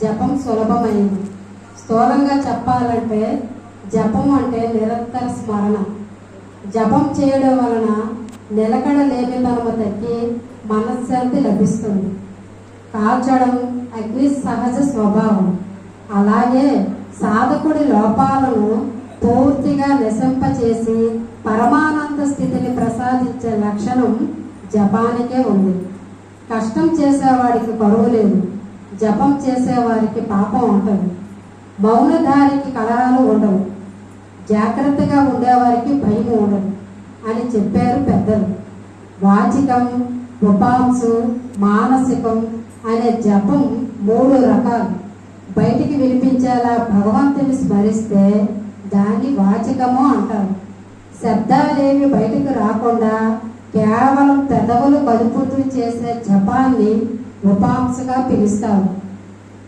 జపం సులభమైంది. స్థూలంగా చెప్పాలంటే జపం అంటే నిరంతర స్మరణ. జపం చేయడం వలన నిలకడ లేమితనము తగ్గి మనశ్శాంతి లభిస్తుంది. కాల్చడం అగ్ని సహజ స్వభావం. అలాగే సాధకుడి లోపాలను పూర్తిగా నిశంపచేసి పరమానంద స్థితిని ప్రసాదించే లక్షణం జపానికే ఉంది. కష్టం చేసేవాడికి కరువు లేదు. జపం చేసేవారికి పాపం ఉంటుంది మౌనధారికి కలహాలు ఉండవు. జాగ్రత్తగా ఉండేవారికి భయం ఉండదు అని చెప్పారు పెద్దలు. వాచికం ఉపాంసు మానసికం అనే జపం మూడు రకాలు. బయటికి వినిపించేలా భగవంతుని స్మరిస్తే దాన్ని వాచికము అంటారు. శబ్దాలేవి బయటకు రాకుండా కేవలం పెదవులు కదుపుతూ చేసే జపాన్ని ఉపాంసగా పిలుస్తారు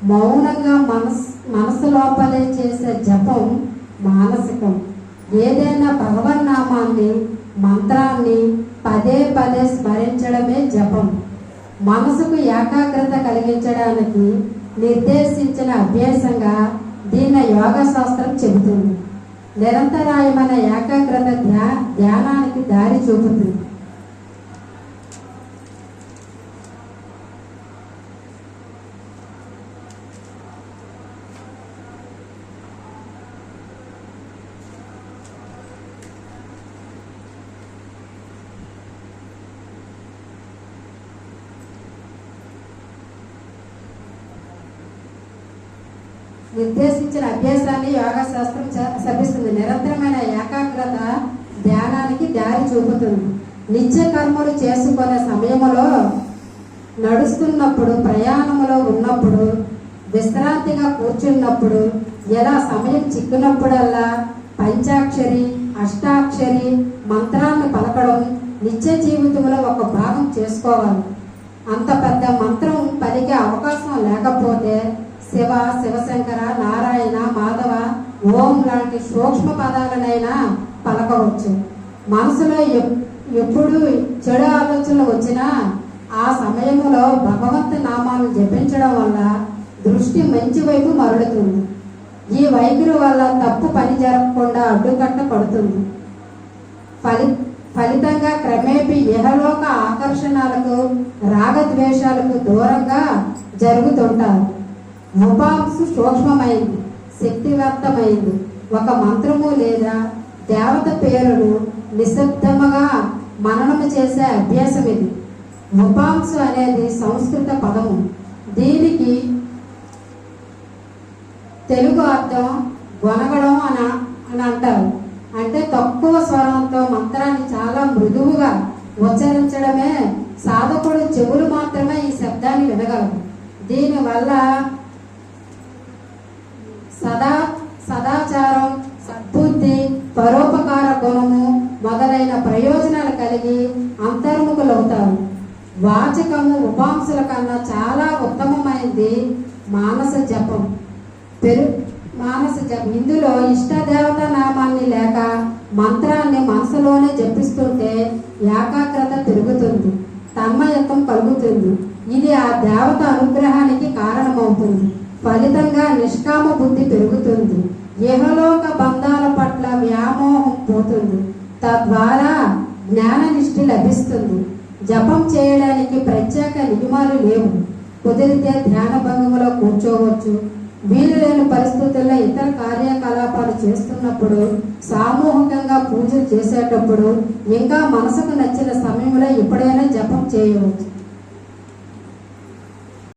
మౌనంగా మనస్ మనసు లోపలే చేసే జపం మానసికం. ఏదైనా భగవన్నామాన్ని మంత్రాన్ని పదే పదే స్మరించడమే జపం. మనసుకు ఏకాగ్రత కలిగించడానికి నిర్దేశించిన అభ్యాసంగా దీన్ని యోగ శాస్త్రం చెబుతుంది. నిరంతరాయమైన ఏకాగ్రత ధ్యా ధ్యానానికి దారి చూపుతుంది. నిర్దేశించిన అభ్యాసాన్ని యోగా శాస్త్రం చ- నిరంతరమైన ఏకాగ్రత ధ్యానానికి దారి చూపుతుంది. నిత్య కర్మలు చేసుకునే సమయంలో నడుస్తున్నప్పుడు ప్రయాణంలో ఉన్నప్పుడు విశ్రాంతిగా కూర్చున్నప్పుడు ఎలా సమయం చిక్కినప్పుడల్లా పంచాక్షరి అష్టాక్షరి మంత్రాన్ని పలకడం నిత్య జీవితంలో ఒక భాగం చేసుకోవాలి. అంత పెద్ద మంత్రం పలికే అవకాశం లేకపోతే శివ శివశంకర నారాయణ మాధవ ఓం లాంటి సూక్ష్మ పదాలనైనా పలకవచ్చు. మనసులో ఎప్పుడు చెడు ఆలోచనలు వచ్చినా ఆ సమయంలో భగవంతు నామాలను జపించడం వల్ల దృష్టి మంచి వైపు మరలుతుంది. ఈ వైఖరి వల్ల తప్పు పని జరగకుండా అడ్డుకట్ట పడుతుంది. ఫలి ఫలితంగా క్రమేపీ ఇహలోక ఆకర్షణలకు రాగద్వేషాలకు దూరంగా జరుగుతుంటారు. ఉపాంశు సూక్ష్మమైంది శక్తివంతమైంది. ఒక మంత్రము లేదా దేవత పేరును నిశ్శబ్దముగా మననము చేసే అభ్యాసం ఇది. ఉపాంశు అనేది సంస్కృత పదము. దీనికి తెలుగు అర్థం గొనగడం అని అని అంటారు. అంటే తక్కువ స్వరంతో మంత్రాన్ని చాలా మృదువుగా ఉచ్చరించడమే సాధకుడు చెవులు మాత్రమే ఈ శబ్దాన్ని వినగలరు దీనివల్ల సదా సదాచారం సద్బుద్ధి పరోపకార గుణము మొదలైన ప్రయోజనాలు కలిగి అంతర్ముఖులవుతారు. వాచకము ఉపాంశల కన్నా చాలా ఉత్తమమైనది మానస జపం. పెరు మానస జపం. ఇందులో ఇష్టదేవత నామాన్ని లేక మంత్రాన్ని మనసులోనే జపిస్తుంటే ఏకాగ్రత పెరుగుతుంది తన్మయత్వం కలుగుతుంది. ఇది ఆ దేవత అనుగ్రహానికి కారణమవుతుంది. ఫలితంగా నిష్కామ బుద్ధి పెరుగుతుంది. యహలోక బంధాల పట్ల వ్యామోహం పోతుంది. తద్వారా జ్ఞాననిష్ఠి లభిస్తుంది. జపం చేయడానికి ప్రత్యేక నియమాలు లేవు. కుదిరితే ధ్యాన భంగంలో కూర్చోవచ్చు. వీలు లేని పరిస్థితుల్లో ఇతర కార్యకలాపాలు చేస్తున్నప్పుడు సామూహికంగా పూజలు చేసేటప్పుడు ఇంకా మనసుకు నచ్చిన సమయంలో ఎప్పుడైనా జపం చేయవచ్చు.